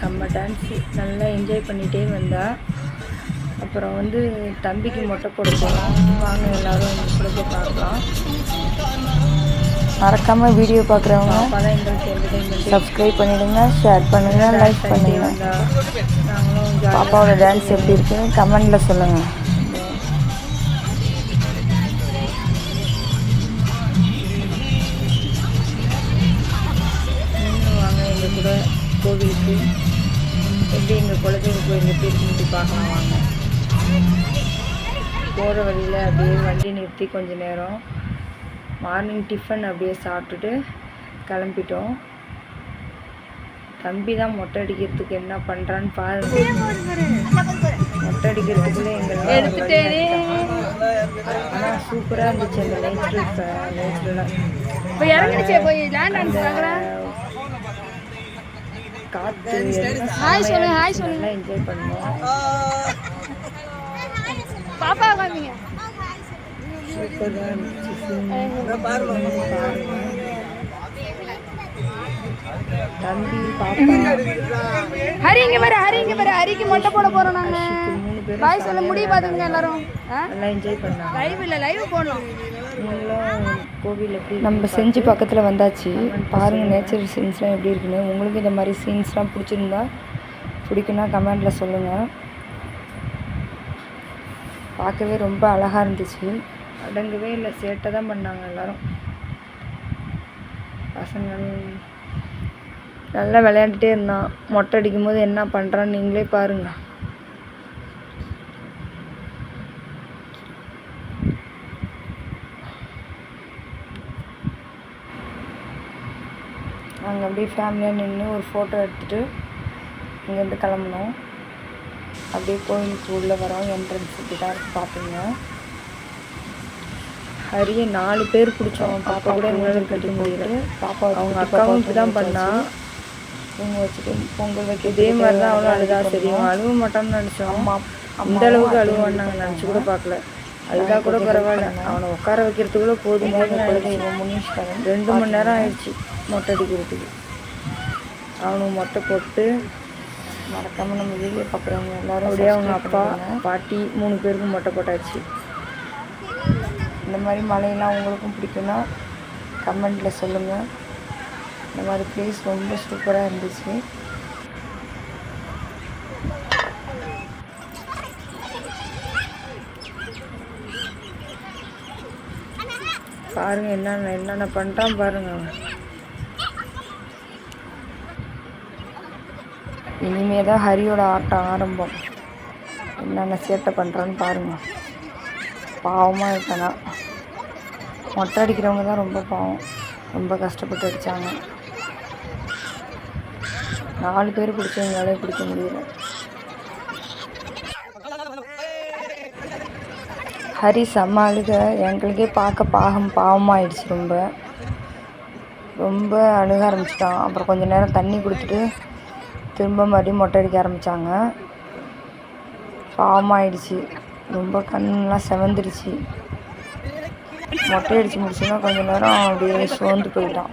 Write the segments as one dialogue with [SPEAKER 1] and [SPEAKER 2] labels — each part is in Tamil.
[SPEAKER 1] செம்ம டான்ஸு நல்லா என்ஜாய் பண்ணிகிட்டே வந்தா. அப்புறம் வந்து தம்பிக்கு மொட்டை போட போகலாம் வாங்க எல்லாரும் எங்க கூட போய் பார்க்கலாம்.
[SPEAKER 2] மறக்காமல் வீடியோ பார்க்குறவங்க சப்ஸ்கிரைப் பண்ணிடுங்க ஷேர் பண்ணுங்கள் லைக் பண்ணுங்கள்
[SPEAKER 1] ஜாலியாக
[SPEAKER 2] பாப்பாவோட டான்ஸ் எப்படி இருக்குன்னு கமெண்டில் சொல்லுங்கள்
[SPEAKER 1] கோயில் எப்படி இருக்குன்னு பார்க்கலாம் வாங்க. போகிற வழியில் அப்படியே வண்டி நிறுத்தி கொஞ்ச நேரம். மார்னிங் டிஃபன் அப்படியே சாப்பிட்டுட்டு கிளம்பிட்டோம். தம்பி தான் மொட்டை அடிக்கிறதுக்கு என்ன பண்ணுறான்னு பாருங்க மொட்டை அடிக்கிறதுக்குள்ளே எங்கெல்லாம் ஆனால் சூப்பராக இருந்துச்சு அந்த நேச்சுரல் நேச்சுரலாக காற்று
[SPEAKER 3] ஹாய் சொல்லு ஹாய் சொல்லு
[SPEAKER 1] நல்லா என்ஜாய் பண்ணோம்
[SPEAKER 3] பாப்பா காமிங்க
[SPEAKER 1] சூப்பராக இருந்துச்சு பாருங்க தம்பி பாப்பா.
[SPEAKER 3] ஹரி இங்க பாரு ஹரி இங்க பாரு. ஹரிக்கு மொட்டை போட போறோம் நாங்க. பாய் சொல்ல முடிய பாத்துங்க எல்லாரும்.
[SPEAKER 1] நல்லா என்ஜாய் பண்ணாங்க
[SPEAKER 3] லைவ் இல்ல லைவ்
[SPEAKER 1] எப்படி
[SPEAKER 2] நம்ம செஞ்சு பக்கத்தில் வந்தாச்சு. பாருங்கள் நேச்சர் சீன்ஸ்லாம் எப்படி இருக்குன்னு. உங்களுக்கு இந்த மாதிரி சீன்ஸ்லாம் பிடிச்சிருந்தா பிடிக்குன்னா கமெண்டில் சொல்லுங்கள் பார்க்கவே ரொம்ப அழகாக இருந்துச்சு.
[SPEAKER 1] அடங்கவே இல்லை சேட்டை தான் பண்ணாங்க எல்லாரும். பசங்கள்
[SPEAKER 2] நல்லா விளையாண்டுட்டே இருந்தான். மொட்டை அடிக்கும் போது என்ன பண்ணுறான்னு நீங்களே பாருங்கள் நாங்கள் அப்படியே ஃபேமிலியாக நின்று ஒரு ஃபோட்டோ எடுத்துகிட்டு இங்கேருந்து கிளம்புனோம். அப்படியே கோயிலுக்கு உள்ளே வரோம். என்ட்ரன்ஸ் இப்படி தான் இருக்கு பார்ப்பீங்க
[SPEAKER 1] ஹரிய நாலு பேர் பிடிச்சோம். பாப்பா கூட கட்டி முடியல.
[SPEAKER 2] பாப்பா
[SPEAKER 1] அவங்க அக்காவும் இப்படி தான் பண்ணா.
[SPEAKER 2] தூங்க வச்சுட்டு பொங்கல் வைக்க
[SPEAKER 1] இதே மாதிரி தான் அவளும் அழுதா தெரியும். அழுவ மாட்டான்னு நினச்சோம். இந்த அளவுக்கு அழுவான்னு நாங்கள் நினச்சி கூட பார்க்கல. அழுதா கூட பரவாயில்ல. அவனை உட்கார வைக்கிறதுக்குள்ள போதுமான
[SPEAKER 2] குலதெய்வம் முனீஸ்வரன்
[SPEAKER 1] ரெண்டு மணி நேரம் ஆயிடுச்சு மொட்டை அடிக்கிறதுக்கு. அவனுக்கு மொட்டை போட்டு
[SPEAKER 2] மறக்காமல் நம்ம வீடியோ பார்க்குறவங்க எல்லாரும்
[SPEAKER 1] அப்படியே அவங்க அப்பா. பாட்டி மூணு பேருக்கும் மொட்டை போட்டாச்சு.
[SPEAKER 2] இந்த மாதிரி மலையெல்லாம் உங்களுக்கும் பிடிக்குன்னா கமெண்ட்டில் சொல்லுங்கள் இந்த மாதிரி ப்ளேஸ் ரொம்ப சூப்பராக இருந்துச்சு.
[SPEAKER 1] பாருங்க என்னென்ன என்னென்ன பண்ணுறான் பாருங்க.
[SPEAKER 2] இனிமே தான் ஹரியோட ஆட்டம் ஆரம்பம். என்னென்ன சேட்டை பண்ணுறான்னு பாருங்கள் பாவமாக இருக்கானா. மொட்டை அடிக்கிறவங்க தான் ரொம்ப பாவம். ரொம்ப கஷ்டப்பட்டு அடித்தாங்க நாலு பேர் பிடிச்சவங்களாலே பிடிக்க முடியல. ஹரி செம்ம அழுக. எங்களுக்கே பார்க்க பாகம் பாவமாயிடுச்சு ரொம்ப. ரொம்ப அழுக ஆரம்பிச்சிட்டான். அப்புறம் கொஞ்ச நேரம் தண்ணி கொடுத்துட்டு திரும்ப மறுபடியும் மொட்டை அடிக்க ஆரம்பித்தாங்க பாவமாயிடுச்சு. ரொம்ப கண்ணெலாம் செவந்துடுச்சு. மொட்டை அடித்து முடிச்சுன்னா கொஞ்ச நேரம் அப்படியே சோர்ந்து போயிட்டான்.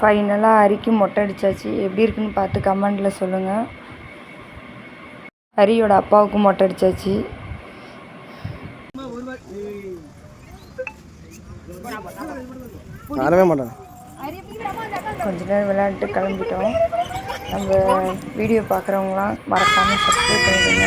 [SPEAKER 2] ஃபைனலாக ஹரிக்கு மொட்டை அடிச்சாச்சு. எப்படி இருக்குன்னு பார்த்து கமெண்டில் சொல்லுங்கள் ஹரியோட அப்பாவுக்கும் மொட்டை
[SPEAKER 4] மாட்டேன்.
[SPEAKER 2] கொஞ்ச நேரம் விளையாண்டுட்டு கிளம்பிட்டோம். நம்ம வீடியோ பார்க்குறவங்களாம் மறக்காமல் சப்ஸ்கிரைப் பண்ணிடுங்க.